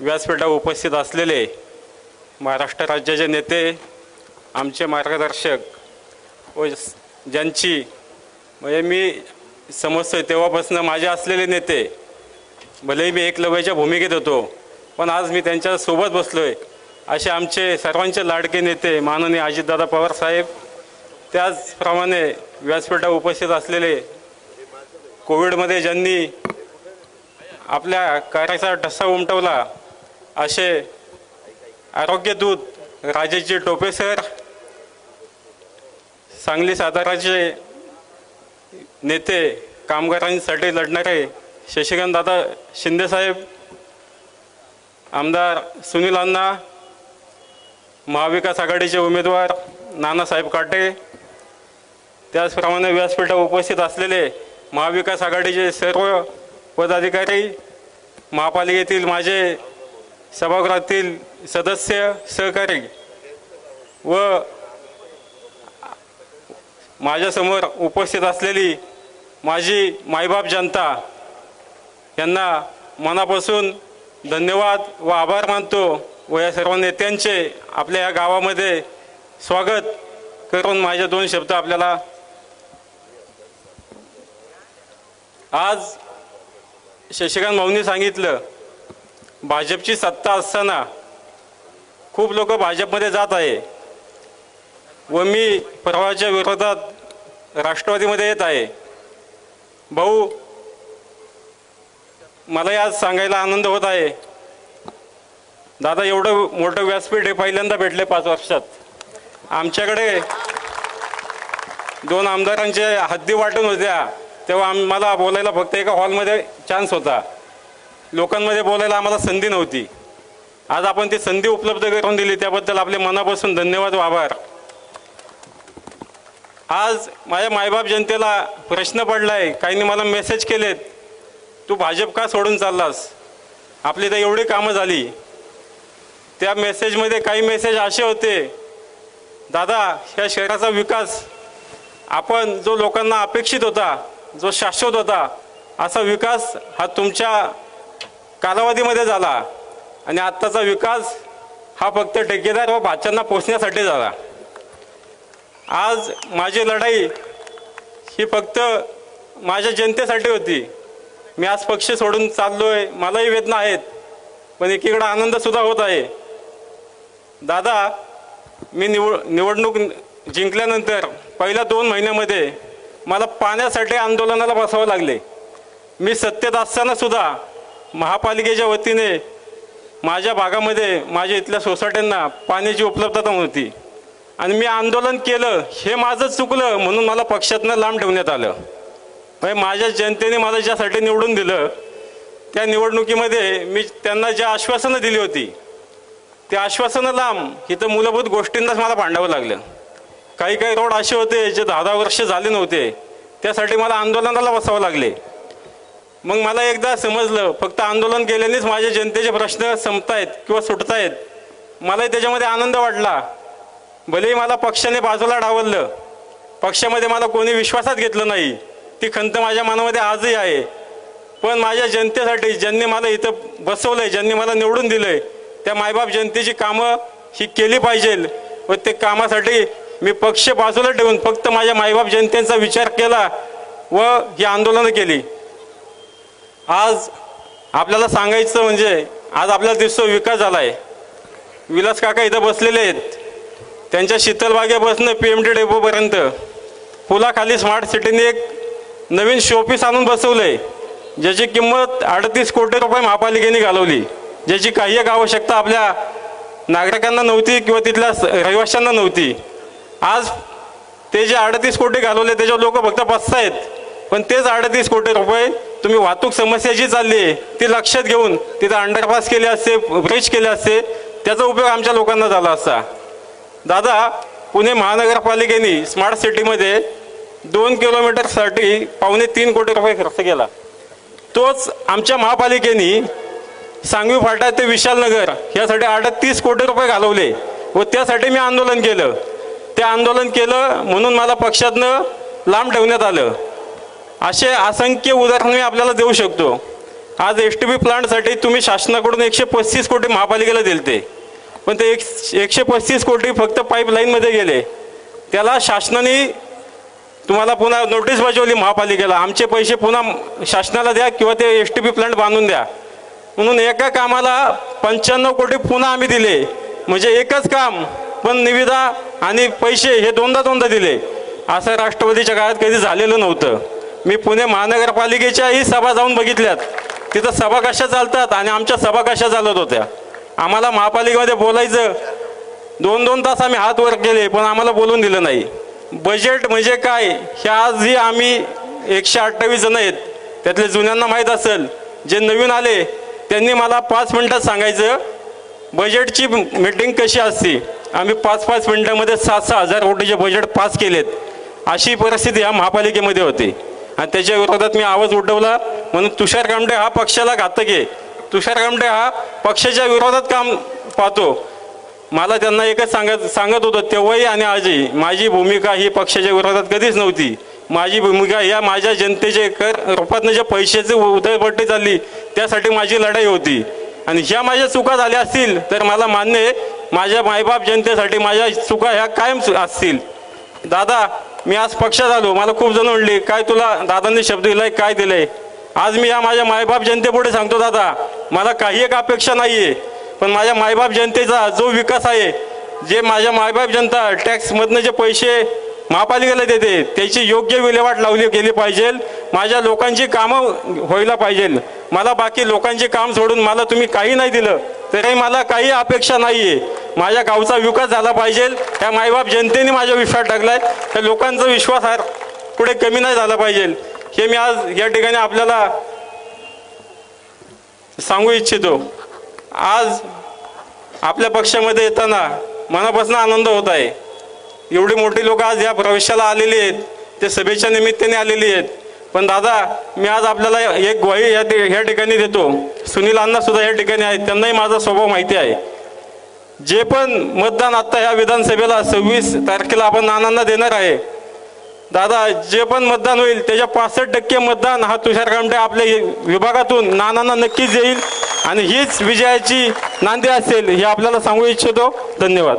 व्यासपीठावर उपस्थित असलेले महाराष्ट्र राज्याचे नेते आमचे मार्गदर्शक व ज्यांची म्हणजे मी समजतोय तेव्हापासून माझे असलेले नेते भलेही मी एकलव्याच्या भूमिकेत होतो पण आज मी त्यांच्यासोबत बसलो आहे असे आमचे सर्वांचे लाडके नेते माननीय अजितदादा पवार साहेब त्याचप्रमाणे व्यासपीठावर उपस्थित असलेले कोविडमध्ये ज्यांनी आपल्या कार्याचा ठसा उमटवला असे आरोग्यदूत राजेजी टोपे सर सांगली साताराचे नेते कामगारांसाठी लढणारे शशिकांत दादा शिंदेसाहेब आमदार सुनील अण्णा महाविकास आघाडीचे उमेदवार नानासाहेब काटे त्याचप्रमाणे व्यासपीठावर उपस्थित असलेले महाविकास आघाडीचे सर्व पदाधिकारी महापालिकेतील माझे सभागृहातील सदस्य सहकारी व माझ्यासमोर उपस्थित असलेली माझी मायबाप जनता यांना मनापासून धन्यवाद व आभार मानतो व या सर्व नेत्यांचे आपल्या या गावामध्ये स्वागत करून माझे दोन शब्द आपल्याला आज शशिकांत भाऊंनी सांगितलं. भाजपची सत्ता असताना खूप लोक भाजपमध्ये जात आहे. व मी प्रवाहाच्या विरोधात राष्ट्रवादीमध्ये येत आहे. भाऊ मला आज सांगायला आनंद होत आहे. दादा एवढं मोठं व्यासपीठ हे पहिल्यांदा भेटले पाच वर्षात. आमच्याकडे दोन आमदारांचे हद्दी वाटून होत्या. तेव्हा आम्हाला बोलायला फक्त एका हॉलमध्ये चान्स होता. लोकांमध्ये बोलायला आम्हाला संधी नव्हती. आज आपण ती संधी उपलब्ध करून दिली त्याबद्दल आपले मनापासून धन्यवाद व आभार. आज माझ्या मायबाप जनतेला प्रश्न पडलाय काहींनी मला मेसेज केलेत तू भाजप का सोडून चाललास? आपली तर एवढी कामं झाली. त्या मेसेजमध्ये काही मेसेज असे होते दादा ह्या शहराचा विकास आपण जो लोकांना अपेक्षित होता जो शाश्वत होता असा विकास हा तुमच्या कालावधीमध्ये झाला. आणि आत्ताचा विकास हा फक्त ठेकेदार व भाच्यांना पोचण्यासाठी झाला. आज माझी लढाई ही फक्त माझ्या जनतेसाठी होती. मी आज पक्ष सोडून चाललो आहे मलाही वेदना आहेत पण एकीकडे आनंदसुद्धा होत आहे. दादा मी निवड निवडणूक जिंकल्यानंतर पहिल्या दोन महिन्यामध्ये मला पाण्यासाठी आंदोलनाला बसावं लागले. मी सत्तेत असताना सुद्धा महापालिकेच्या वतीने माझ्या भागामध्ये माझ्या इथल्या सोसायट्यांना पाण्याची उपलब्धता नव्हती आणि मी आंदोलन केलं हे माझं चुकलं म्हणून मला पक्षातनं लांब ठेवण्यात आलं. म्हणजे माझ्या जनतेने मला ज्यासाठी निवडून दिलं त्या निवडणुकीमध्ये मी त्यांना ज्या आश्वासनं दिली होती ते आश्वासनं लांब इथं मूलभूत गोष्टींनाच मला भांडावं लागलं. काही काही रोड असे होते जे दहा दहा वर्ष झाले नव्हते त्यासाठी मला आंदोलनाला बसावं लागले. मग मला एकदा समजलं फक्त आंदोलन केल्यानेच माझ्या जनतेचे प्रश्न संपतायत किंवा सुटतायत. मलाही त्याच्यामध्ये आनंद वाटला. भलेही मला पक्षाने बाजूला डावललं पक्षामध्ये मला कोणी विश्वासात घेतलं नाही ती खंत माझ्या मनामध्ये आजही आहे. पण माझ्या जनतेसाठी ज्यांनी मला इथं बसवलंय ज्यांनी मला निवडून दिलंय त्या मायबाप जनतेची कामं ही केली पाहिजे व ते कामासाठी मी पक्ष बाजूला ठेवून फक्त माझ्या मायबाप जनतेचा विचार केला व ही आंदोलनं केली. आज आपल्याला सांगायचं म्हणजे आज आपल्याला दिसतो विकास झाला आहे विलास काका इथं बसलेले आहेत. त्यांच्या शीतलबागेपासून पी एम टी डेपोपर्यंत पुलाखाली स्मार्ट सिटीने एक नवीन शोपीस आणून बसवलं आहे ज्याची किंमत अडतीस कोटी रुपये महापालिकेने घालवली. ज्याची काही एक आवश्यकता आपल्या नागरिकांना नव्हती किंवा तिथल्या स- रहिवाशांना नव्हती. आज ते जे अडतीस कोटी घालवले त्याच्यावर लोक फक्त आहेत पण तेच अडतीस कोटी रुपये तुम्ही वाहतूक समस्या जी चालली आहे ती लक्षात घेऊन तिथं अंडरपास केले असते ब्रिज केले असते त्याचा उपयोग आमच्या लोकांना झाला असता. दादा पुणे महानगरपालिकेने स्मार्ट सिटीमध्ये दोन किलोमीटरसाठी पावणे तीन कोटी रुपये खर्च केला. तोच आमच्या महापालिकेने सांगवी फाटा ते विशालनगर यासाठी अडतीस कोटी रुपये घालवले व त्यासाठी मी आंदोलन केलं. ते आंदोलन केलं म्हणून मला पक्षातनं लांब ठेवण्यात आलं. असे असंख्य उदाहरण मी आपल्याला देऊ शकतो. आज एस टी बी प्लांटसाठी तुम्ही शासनाकडून एकशे पस्तीस कोटी महापालिकेला दिलते. पण ते एक एकशे पस्तीस कोटी फक्त पाईपलाईनमध्ये गेले. त्याला शासनाने तुम्हाला पुन्हा नोटीस बजावली महापालिकेला. आमचे पैसे पुन्हा शासनाला द्या किंवा ते एस टी बी प्लांट बांधून द्या. म्हणून एका कामाला पंच्याण्णव कोटी पुन्हा आम्ही दिले. म्हणजे एकच काम पण निविदा आणि पैसे हे दोनदा दोनदा दिले. असं राष्ट्रवादीच्या काळात कधी झालेलं नव्हतं. मी पुणे महानगरपालिकेच्याही सभा जाऊन बघितल्यात. तिथं सभा कशा चालतात आणि आमच्या सभा कशा चालत होत्या? आम्हाला महापालिकेमध्ये बोलायचं दोन दोन तास आम्ही हात वर केले पण आम्हाला बोलून दिलं नाही. बजेट म्हणजे काय? हे आजही आम्ही एकशे अठ्ठावीस जण आहेत. त्यातले जुन्यांना माहीत असेल जे नवीन आले त्यांनी मला पाच मिनटात सांगायचं बजेटची मीटिंग कशी असते? आम्ही पाच पाच मिनटामध्ये सात सहा हजार कोटीचे बजेट पास केलेत. अशी परिस्थिती या महापालिकेमध्ये होती. आणि त्याच्या विरोधात मी आवाज उठवला म्हणून तुषार कामडे हा पक्षाला घातक आहे. तुषार कामडे हा पक्षाच्या विरोधात काम पाहतो. मला त्यांना एकच सांगत सांगत होतं तेव्हाही आणि आजही माझी भूमिका ही पक्षाच्या विरोधात कधीच नव्हती. माझी भूमिका या माझ्या जनतेचे कर रूपातनं जे पैशाची उधळपट्टी चालली त्यासाठी माझी लढाई होती. आणि ह्या माझ्या चुका झाल्या असतील तर मला मान्य आहे माझ्या मायबाप जनतेसाठी माझ्या चुका ह्या कायम असतील. दादा मी आज पक्षात आलो. मला खूप जण म्हणले काय तुला दादांनी शब्द दिलाय? काय दिलंय? आज मी या माझ्या मायबाप जनतेपुढे सांगतो दादा मला काही एक अपेक्षा नाहीये पण माझ्या मायबाप जनतेचा जो विकास आहे जे माझ्या मायबाप जनता टॅक्समधनं जे पैसे महापालिकेला देते त्याची योग्य विल्हेवाट लावली गेली पाहिजे. माझ्या लोकांची कामं व्हायला पाहिजे. मला बाकी लोकांचे काम सोडून मला तुम्ही काही नाही दिलं तरी मला काही अपेक्षा नाही आहे माझ्या गावचा विकास झाला पाहिजे. या मायबाप जनतेने माझ्या विश्वास टाकलाय. त्या लोकांचा विश्वास हा पुढे कमी नाही झाला पाहिजे. हे मी आज या ठिकाणी आपल्याला सांगू इच्छितो. आज आपल्या पक्षामध्ये येताना मनापासून आनंद होत आहे. एवढी मोठी लोक आज या प्रवेशाला आलेली आहेत. ते सभेच्या निमित्ताने आलेली आहेत. पण दादा मी आज आपल्याला एक ग्वाही या ठिकाणी देतो. सुनील अण्णा सुद्धा या ठिकाणी आहेत. त्यांनाही माझा स्वभाव माहिती आहे. जे पण मतदान आता या विधानसभेला सव्वीस तारखेला आपण नानांना देणार आहे. दादा जे पण मतदान होईल त्याच्या पासष्ट टक्के मतदान हा तुषार कामटे आपल्या विभागातून नानांना नक्कीच येईल. आणि हीच विजयाची नांदी असेल हे आपल्याला सांगू इच्छितो. धन्यवाद.